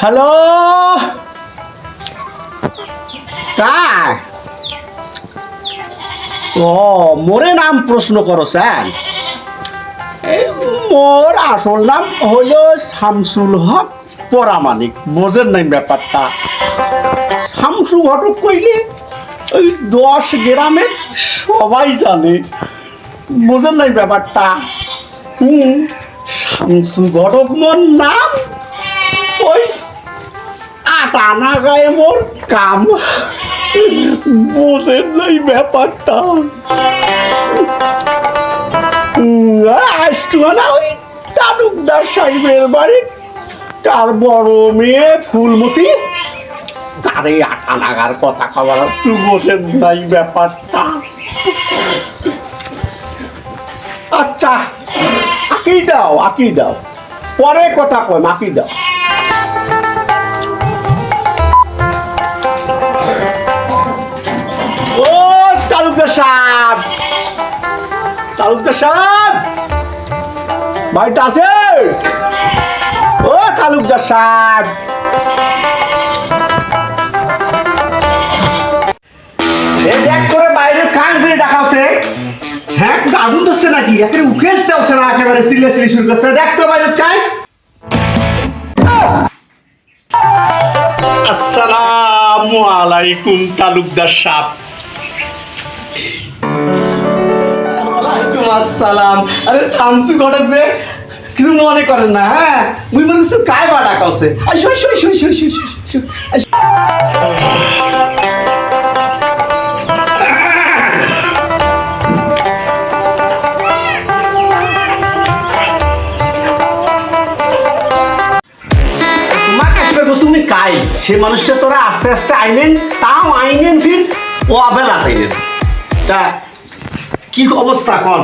Hello? কার? ও মোরে নাম প্রশ্ন করো স্যার। মোর আসল নাম হলো শামসুল হক পরামানিক বোঝেন নাই ব্যাপারটা। শামসু ঘটক কইলে ওই দশ গ্রামের সবাই জানে। বোঝেন নাই ব্যাপারটা। হুম শামসু ঘটক মোর নাম আটা না গায়ে মোর কাম। বোঝেন নাই ব্যাপারটা। আসতো না ওই তালুকদার সাহেবের বাড়ি তার বড় মেয়ে ফুলমতি, তারে আটা নাগার কথা খাবার তুই বোঝেন নাই ব্যাপারটা। আচ্ছা আঁকি দাও আঁকি দাও। পরে কথা কয় আঁকি দাও। তালুকদার সাহেব। বাড়িটা আছে? ও তালুকদার সাহেব। এ করে বাইরে কান করে ডাকা আছে হ্যাঁ আগুন ধরছে নাকি? একেবারে উঠে আসতে না একেবারে সিলে সিলে শুরু করছে। দেখ তো বাইরে চাই। আসসালামু আলাইকুম তালুকদার সাহেব। আসসালাম। আরে শামসু ঘটক যে, কিছু মনে করেন না হ্যাঁ? মুই মনে কিছু কায় বা আছে কাছে তুমি কাই। সে মানুষটা তোরা আস্তে আস্তে আইনেন তাও আইনেন ফির, ও আবেলা আইনেন তা কি অবস্থা কন?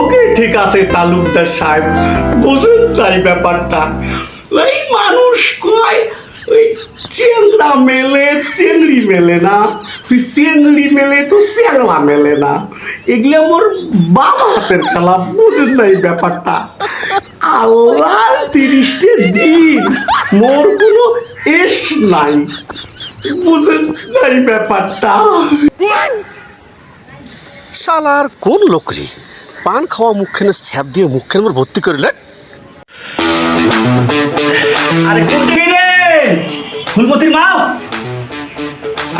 ওকে ঠিক আছে, তালুকদার সাহেব। বুঝুন তাই ব্যাপারটা। ওই মানুষ কয়, ওই চেংড়া মেলে, চেংড়ি মেলে না। ওই চেংড়ি মেলে তো চেংড়া মেলে না। এগুলো মোর বাবা হাতের খেলা, বুঝুন না ব্যাপারটা। আল্লাহ তিরিশটে দিন মোর কোনো এস নাই। বুঝুন না ব্যাপারটা। শালার কোন লোকরি? পান খাওয়া মুখখানে স্যাপ দিয়ে মুখখানে আমার ভর্তি করলে আরে ফুলমতির মা?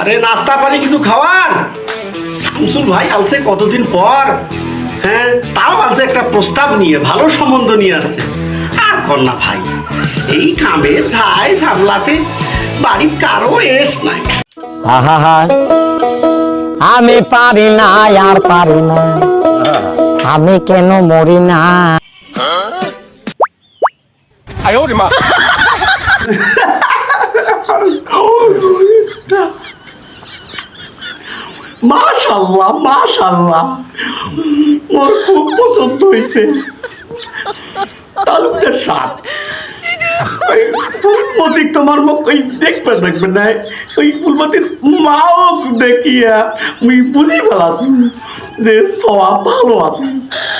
আরে নাস্তা পানি কিছু খাওয়ার? শামসুল ভাই আলছে কতদিন পর? হ্যাঁ তাও আলছে একটা প্রস্তাব নিয়ে ভালো সম্বন্ধ নিয়ে আসছে। আর কন্যা ভাই এই কামে ছাই সামলাতে বাড়ির কারও এস নাই। আহা আমি পারি না আর পারি না। আমি কেন মরি না? মাশাল্লাহ মাশাল্লাহ। মোর খুব পছন্দ হয়েছে তালুকদার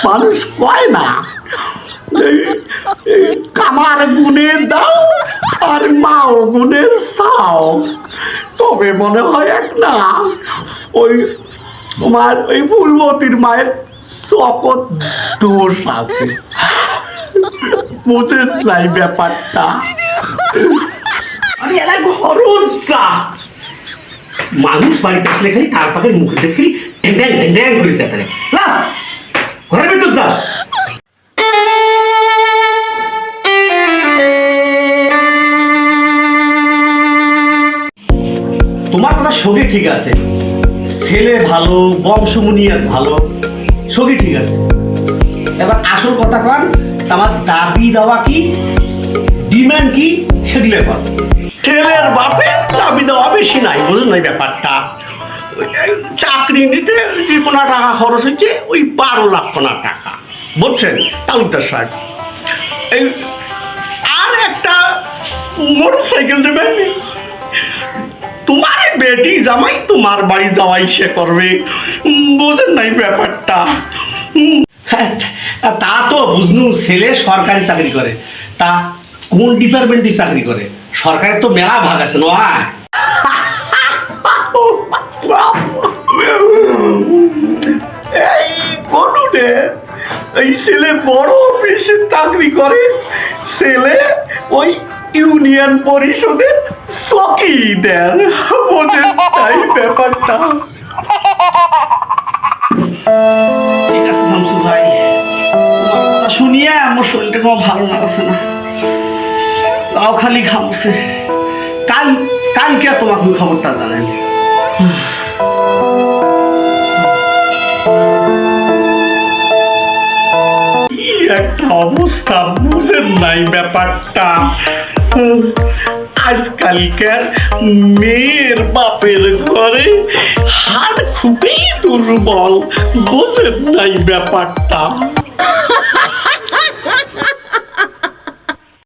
মানুষ কয় না কামার গুণের দাও আর মাও গুণের চাও। তবে মনে হয় এক না, ওই তোমার ওই ফুলমতির মায়ের শপথ দোষ আছে। বুঝেন নাই ব্যাপারটা। আমি এলা চা। মানুষ বাড়িতে আসলে খালি তার মুখে দেখি করেছে তাহলে না ঘরের ভিতর যা। তোমার কথা সবই ঠিক আছে। ছেলে ভালো বংশমুনিয়ার ভালো। সবই ঠিক আছে। এবার আসল কথা কন আমার দাবি দেওয়া কি ডিমান্ড কি সেগুলো কর। ছেলের বাপের দাবি দেওয়া বেশি নাই, বুঝলেন না ব্যাপারটা? চাকরি নিতে যে কোনো টাকা খরচ হচ্ছে, ওই বারো লাখ কোনা টাকা। বুঝছেন? তালুকদার সাহেব এই আর একটা মোটর সাইকেল দেবেন তোমার বেটি জামাই তোমার বাড়ি যাওয়াই সে করবে। বোঝেন নাই ব্যাপারটা। হ্যাঁ, তা তো বুঝনু ছেলে সরকারি চাকরি করে। তা কোন ডিপার্টমেন্টে চাকরি করে? সরকারের তো মেলা ভাগ আছে নয় এই গরুরে এই ছেলে বড় অফিসে চাকরি করে ছেলে ওই ইউনিয়ন পরিষদের সকি দেন। বোঝেন তাই ব্যাপারটা। ঠিক আছে শামসু ভাই। কথা শুনিয়ে আমার শরীরটা কোনো ভালো লাগছে না। খালি কাল খবরটা জানেন একটা অবস্থা, বুঝেন নাই ব্যাপারটা। আজকালকার মেয়ের বাপের ঘরে খুবই বোঝেন নাই ব্যাপারটা।